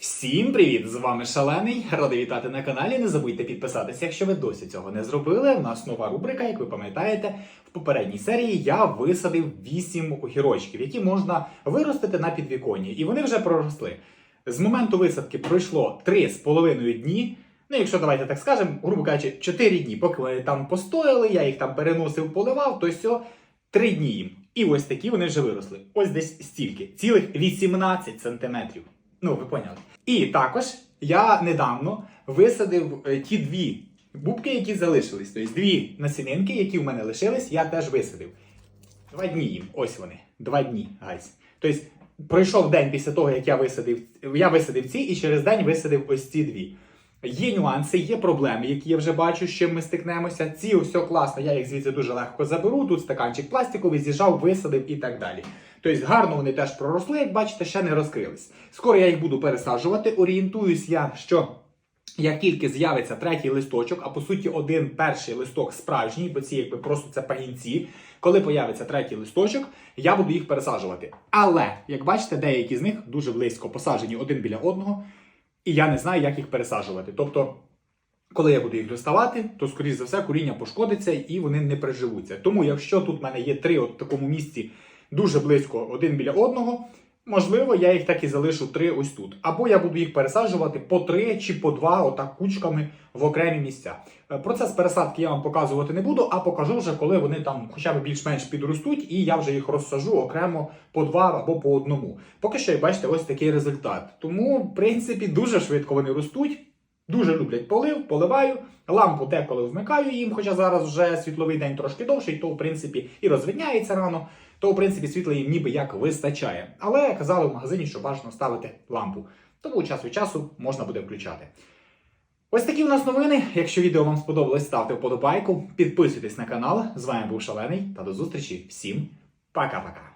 Всім привіт! З вами Шалений. Радий вітати на каналі. Не забудьте підписатися, якщо ви досі цього не зробили. У нас нова рубрика, як ви пам'ятаєте, в попередній серії я висадив 8 огірочків, які можна виростити на підвіконні, і вони вже проросли. З моменту висадки пройшло 3,5 дні. Ну, якщо давайте так скажемо, грубо кажучи, 4 дні, поки вони там постояли, я їх там переносив, поливав, то все 3 дні їм. І ось такі вони вже виросли. Ось десь стільки, цілих 18 сантиметрів. Ну, ви поняли. І також я недавно висадив е, ті дві бубки, які залишились. Тобто дві насінинки, які в мене лишились, я теж висадив. Два дні їм. Ось вони. Два дні, гайс. Тобто пройшов день після того, як я висадив, я висадив ці, і через день висадив ось ці дві. Є нюанси, є проблеми, які я вже бачу, з чим ми стикнемося. Ці все класно, я їх звідси дуже легко заберу. Тут стаканчик пластиковий, з'їжджав, висадив і так далі. Тобто гарно вони теж проросли, як бачите, ще не розкрились. Скоро я їх буду пересаджувати. Орієнтуюсь я, що як тільки з'явиться третій листочок, а по суті один перший листок справжній, бо ці якби просто це пагінці. Коли появиться третій листочок, я буду їх пересаджувати. Але, як бачите, деякі з них дуже близько посаджені один біля одного, і я не знаю, як їх пересаджувати. Тобто, коли я буду їх доставати, то, скоріш за все, коріння пошкодиться і вони не приживуться. Тому, якщо тут в мене є три от в такому місці дуже близько один біля одного, можливо, я їх так і залишу три ось тут. Або я буду їх пересаджувати по три чи по два, отак кучками в окремі місця. Е, Процес пересадки я вам показувати не буду, а покажу вже, коли вони там хоча б більш-менш підростуть, і я вже їх розсажу окремо по два або по одному. Поки що, бачите, ось такий результат. Тому, в принципі, дуже швидко вони ростуть. Дуже люблять полив, поливаю. Лампу деколи вмикаю їм, хоча зараз вже світловий день трошки довший, то в принципі і розвидняється рано, то в принципі світла їм ніби як вистачає. Але казали в магазині, що бажано ставити лампу. Тому час від часу можна буде включати. Ось такі у нас новини. Якщо відео вам сподобалось, ставте вподобайку, підписуйтесь на канал. З вами був Шалений та до зустрічі всім пока-пока.